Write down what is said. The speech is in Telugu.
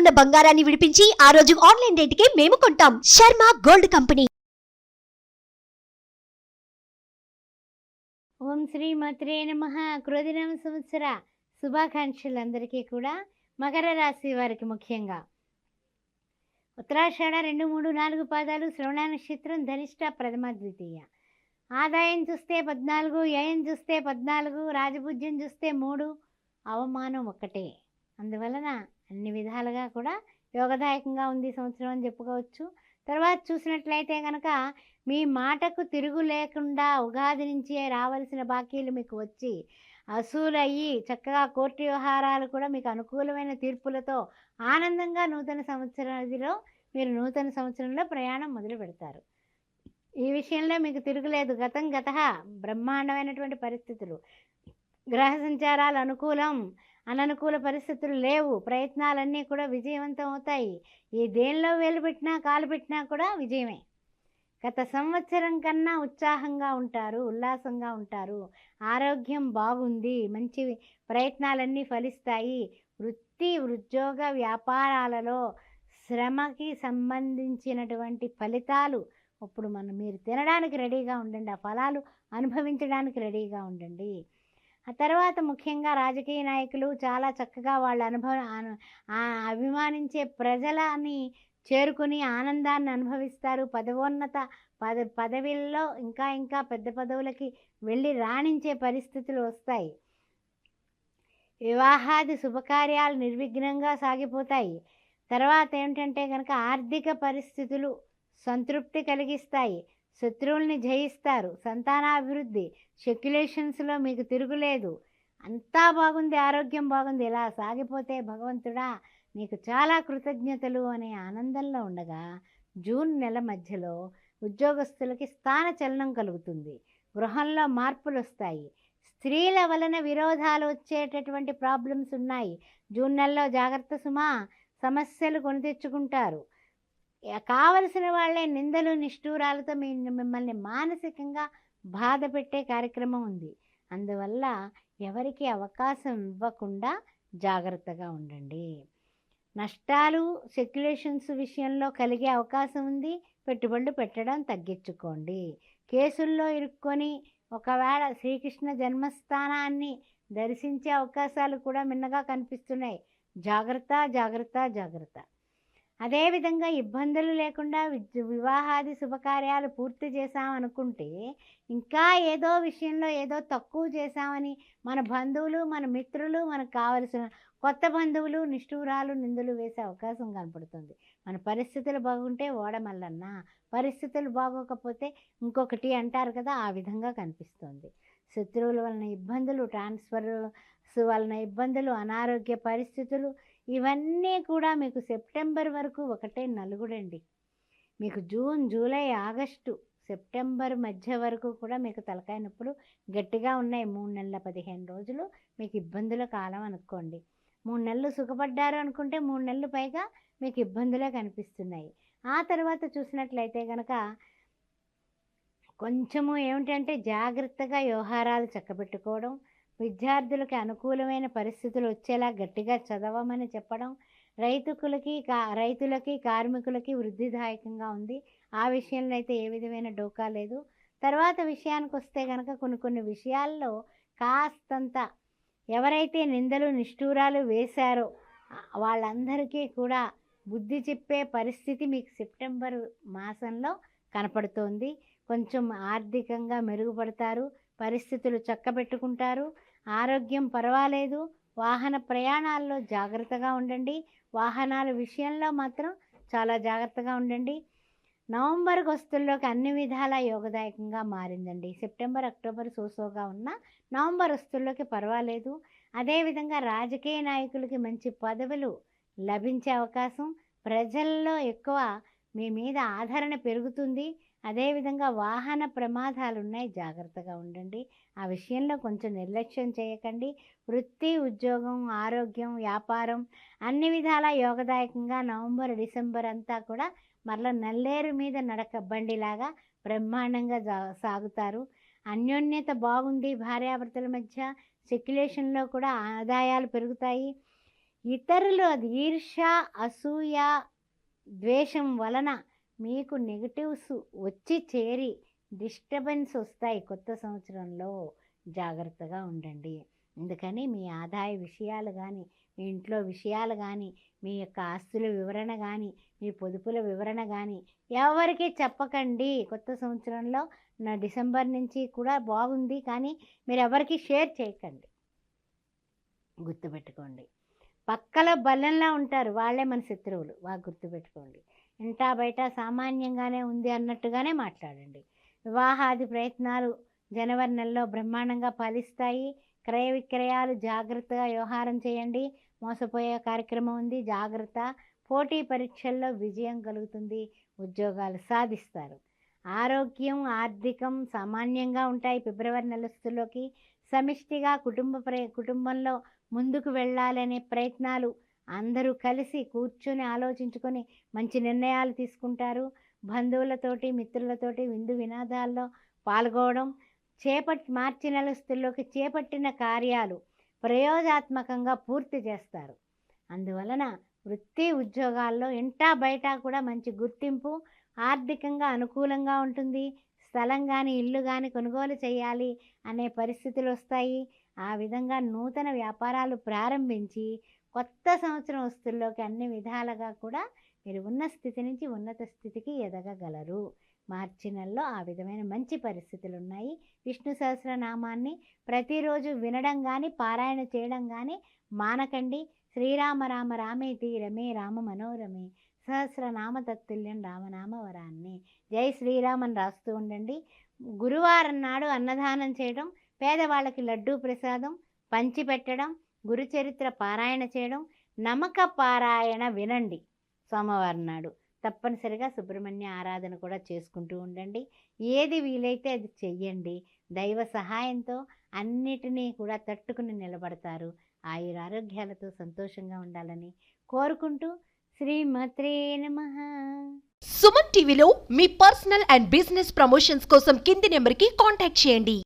ఉన్న బంగారాన్ని విడిపించి ఆ రోజు ఆన్లైన్ రేటుకే మేము కొంటాం. Sharma gold company. ఓం శ్రీ మత్రే నమ. క్రోధినం సంవత్సర శుభాకాంక్షలందరికీ కూడా మకర రాశి వారికి ముఖ్యంగా. ఉత్తరాషాఢ రెండు మూడు నాలుగు పాదాలు శ్రవణ నక్షత్రం ధనిష్ట ప్రథమ ద్వితీయ. ఆదాయం చూస్తే పద్నాలుగు వ్యయం చూస్తే పద్నాలుగు రాజపూజ్యం చూస్తే మూడు అవమానం ఒక్కటే. అందువలన అన్ని విధాలుగా కూడా యోగదాయకంగా ఉంది సంవత్సరం అని చెప్పుకోవచ్చు. తర్వాత చూసినట్లయితే కనుక మీ మాటకు తిరుగు లేకుండా ఉగాది నుంచి రావాల్సిన బాకీలు మీకు వచ్చి అసూలయ్యి చక్కగా కోర్టు వ్యవహారాలు కూడా మీకు అనుకూలమైన తీర్పులతో ఆనందంగా నూతన సంవత్సరంలో మీరు నూతన సంవత్సరంలో ప్రయాణం మొదలు పెడతారు. ఈ విషయంలో మీకు తిరుగులేదు గతం గత బ్రహ్మాండమైనటువంటి పరిస్థితులు. గ్రహ సంచారాలు అనుకూలం. అననుకూల పరిస్థితులు లేవు. ప్రయత్నాలన్నీ కూడా విజయవంతం అవుతాయి ఏ దేనిలో వేలు పెట్టినా కాలు పెట్టినా కూడా విజయమే. గత సంవత్సరం కన్నా ఉత్సాహంగా ఉంటారు ఉల్లాసంగా ఉంటారు. ఆరోగ్యం బాగుంది మంచి ప్రయత్నాలన్నీ ఫలిస్తాయి. వృత్తి ఉద్యోగ వ్యాపారాలలో శ్రమకి సంబంధించినటువంటి ఫలితాలు ఇప్పుడు మనం మీరు తినడానికి రెడీగా ఉండండి ఆ ఫలాలు అనుభవించడానికి రెడీగా ఉండండి. ఆ తర్వాత ముఖ్యంగా రాజకీయ నాయకులు చాలా చక్కగా వాళ్ళ అనుభవం అభిమానించే ప్రజలని చేరుకుని ఆనందాన్ని అనుభవిస్తారు. పదవోన్నత పద పదవిల్లో ఇంకా ఇంకా పెద్ద పదవులకి వెళ్ళి రాణించే పరిస్థితులు వస్తాయి. వివాహాది శుభకార్యాలు నిర్విఘ్నంగా సాగిపోతాయి. తర్వాత ఏంటంటే కనుక ఆర్థిక పరిస్థితులు సంతృప్తి కలిగిస్తాయి. శత్రువుల్ని జయిస్తారు. సంతానాభివృద్ధి. సెక్యులేషన్స్లో మీకు తిరుగులేదు అంతా బాగుంది ఆరోగ్యం బాగుంది ఇలా సాగిపోతే భగవంతుడా నీకు చాలా కృతజ్ఞతలు అనే ఆనందంలో ఉండగా జూన్ నెల మధ్యలో ఉద్యోగస్తులకి స్థాన చలనం కలుగుతుంది. గృహంలో మార్పులు వస్తాయి స్త్రీల వలన విరోధాలు వచ్చేటటువంటి ప్రాబ్లమ్స్ ఉన్నాయి. జూన్ నెలలో జాగ్రత్త సుమా సమస్యలు కొని తెచ్చుకుంటారు. కావలసిన వాళ్ళే నిందలు నిష్ఠూరాలతో మీ మిమ్మల్ని మానసికంగా బాధ పెట్టే కార్యక్రమం ఉంది. అందువల్ల ఎవరికి అవకాశం ఇవ్వకుండా జాగ్రత్తగా ఉండండి. నష్టాలు సెక్యులేషన్స్ విషయంలో కలిగే అవకాశం ఉంది. పెట్టుబడులు పెట్టడం తగ్గించుకోండి. కేసుల్లో ఇరుక్కొని ఒకవేళ శ్రీకృష్ణ జన్మస్థానాన్ని దర్శించే అవకాశాలు కూడా మిన్నగా కనిపిస్తున్నాయి. జాగ్రత్త జాగ్రత్త జాగ్రత్త. అదేవిధంగా ఇబ్బందులు లేకుండా వివాహాది శుభకార్యాలు పూర్తి చేశామనుకుంటే ఇంకా ఏదో విషయంలో ఏదో తక్కువ చేశామని మన బంధువులు మన మిత్రులు మనకు కావలసిన కొత్త బంధువులు నిష్ఠూరాలు నిందులు వేసే అవకాశం కనపడుతుంది. మన పరిస్థితులు బాగుంటే ఓడమల్లన్న పరిస్థితులు బాగోకపోతే ఇంకొకటి అంటారు కదా ఆ విధంగా కనిపిస్తుంది. శత్రువుల వలన ఇబ్బందులు ట్రాన్స్ఫర్స్ వలన ఇబ్బందులు అనారోగ్య పరిస్థితులు ఇవన్నీ కూడా మీకు సెప్టెంబర్ వరకు ఒకటే నలుగుడండి. మీకు జూన్ జూలై ఆగస్టు సెప్టెంబర్ మధ్య వరకు కూడా మీకు తలకాయ నొప్పులు గట్టిగా ఉన్నాయి. మూడు నెలల పదిహేను రోజులు మీకు ఇబ్బందుల కాలం అనుకోండి. మూడు నెలలు సుఖపడ్డారు అనుకుంటే మూడు నెలలు పైగా మీకు ఇబ్బందులే కనిపిస్తున్నాయి. ఆ తర్వాత చూసినట్లయితే కనుక కొంచెము ఏమిటంటే జాగ్రత్తగా వ్యవహారాలు చక్కబెట్టుకోవడం విద్యార్థులకి అనుకూలమైన పరిస్థితులు వచ్చేలా గట్టిగా చదవమని చెప్పడం రైతుకులకి కా రైతులకి కార్మికులకి వృద్ధిదాయకంగా ఉంది. ఆ విషయంలో అయితే ఏ విధమైన డోకా లేదు. తర్వాత విషయానికి వస్తే కనుక కొన్ని కొన్ని విషయాల్లో కాస్తంత ఎవరైతే నిందలు నిష్ఠూరాలు వేశారో వాళ్ళందరికీ కూడా బుద్ధి చెప్పే పరిస్థితి మీకు సెప్టెంబర్ మాసంలో కనపడుతోంది. కొంచెం ఆర్థికంగా మెరుగుపడతారు. పరిస్థితులు చక్కబెట్టుకుంటారు. ఆరోగ్యం పర్వాలేదు. వాహన ప్రయాణాల్లో జాగ్రత్తగా ఉండండి. వాహనాల విషయంలో మాత్రం చాలా జాగ్రత్తగా ఉండండి. నవంబర్ వస్తుల్లోకి అన్ని విధాల యోగదాయకంగా మారిందండి. సెప్టెంబర్ అక్టోబర్ సోసోగా ఉన్న నవంబర్ వస్తుల్లోకి పర్వాలేదు. అదేవిధంగా రాజకీయ నాయకులకి మంచి పదవులు లభించే అవకాశం ప్రజల్లో ఎక్కువ మీ మీద ఆదరణ పెరుగుతుంది. అదేవిధంగా వాహన ప్రమాదాలు ఉన్నాయి జాగ్రత్తగా ఉండండి. ఆ విషయంలో కొంచెం నిర్లక్ష్యం చేయకండి. వృత్తి ఉద్యోగం ఆరోగ్యం వ్యాపారం అన్ని విధాల యోగదాయకంగా నవంబర్ డిసెంబర్ అంతా కూడా మరలా నల్లేరు మీద నడక బండిలాగా బ్రహ్మాండంగా సాగుతారు. అన్యోన్యత బాగుంది భార్యాభర్తల మధ్య. సెక్యులేషన్లో కూడా ఆదాయాలు పెరుగుతాయి. ఇతరులు అది ఈర్ష అసూయ ద్వేషం వలన మీకు నెగటివ్స్ వచ్చి చేరి డిస్టర్బెన్స్ వస్తాయి కొత్త సంవత్సరంలో జాగ్రత్తగా ఉండండి. అందుకని మీ ఆదాయ విషయాలు కానీ మీ ఇంట్లో విషయాలు కానీ మీ యొక్క ఆస్తుల వివరణ కానీ మీ పొదుపుల వివరణ కానీ ఎవరికి చెప్పకండి. కొత్త సంవత్సరంలో నా డిసెంబర్ నుంచి కూడా బాగుంది కానీ మీరు ఎవరికి షేర్ చేయకండి. గుర్తుపెట్టుకోండి. పక్కల బలంలా ఉంటారు వాళ్ళే మన శత్రువులు. బాగా గుర్తుపెట్టుకోండి. ఇంటా బయట సామాన్యంగానే ఉంది అన్నట్టుగానే మాట్లాడండి. వివాహాది ప్రయత్నాలు జనవరి నెలలో బ్రహ్మాండంగా ఫలిస్తాయి. క్రయ విక్రయాలు జాగ్రత్తగా వ్యవహారం చేయండి. మోసపోయే కార్యక్రమం ఉంది. జాగ్రత్త. పోటీ పరీక్షల్లో విజయం కలుగుతుంది. ఉద్యోగాలు సాధిస్తారు. ఆరోగ్యం ఆర్థికం సామాన్యంగా ఉంటాయి ఫిబ్రవరి నెలస్తులోకి సమిష్టిగా కుటుంబ ప్ర కుటుంబంలో ముందుకు వెళ్ళాలనే ప్రయత్నాలు అందరూ కలిసి కూర్చొని ఆలోచించుకొని మంచి నిర్ణయాలు తీసుకుంటారు. బంధువులతోటి మిత్రులతోటి విందు వినాదాల్లో పాల్గొనడం చేపట్ మార్చి నెలస్తుల్లోకి చేపట్టిన కార్యాలు ప్రయోజాత్మకంగా పూర్తి చేస్తారు. అందువలన వృత్తి ఉద్యోగాల్లో ఇంటా బయట కూడా మంచి గుర్తింపు ఆర్థికంగా అనుకూలంగా ఉంటుంది. స్థలం కానీ ఇల్లు కానీ కొనుగోలు చేయాలి అనే పరిస్థితులు వస్తాయి. ఆ విధంగా నూతన వ్యాపారాలు ప్రారంభించి కొత్త సంవత్సరం వస్తుల్లోకి అన్ని విధాలుగా కూడా మీరు ఉన్న స్థితి నుంచి ఉన్నత స్థితికి ఎదగగలరు. మార్చి నెలలో ఆ విధమైన మంచి పరిస్థితులు ఉన్నాయి. విష్ణు సహస్రనామాన్ని ప్రతిరోజు వినడం కానీ పారాయణ చేయడం కానీ మానకండి. శ్రీరామ రామ రామేతి రమే రామ మనోరమే. సహస్రనామ తత్తుల్యం రామనామ వరాన్ని. జై శ్రీరామని రాస్తూ ఉండండి. గురువారం నాడు అన్నదానం చేయడం పేదవాళ్ళకి లడ్డూ ప్రసాదం పంచిపెట్టడం గురుచరిత్ర పారాయణ చేయడం నమక పారాయణ వినండి. సోమవారం నాడు తప్పనిసరిగా సుబ్రహ్మణ్య ఆరాధన కూడా చేసుకుంటూ ఉండండి. ఏది వీలైతే అది చెయ్యండి. దైవ సహాయంతో అన్నిటినీ కూడా తట్టుకుని నిలబడతారు. ఆయురారోగ్యాలతో సంతోషంగా ఉండాలని కోరుకుంటూ శ్రీమత్రే నమః. సుమన్ టీవీలో మీ పర్సనల్ అండ్ బిజినెస్ ప్రమోషన్స్ కోసం కింది నెంబర్కి కాంటాక్ట్ చేయండి.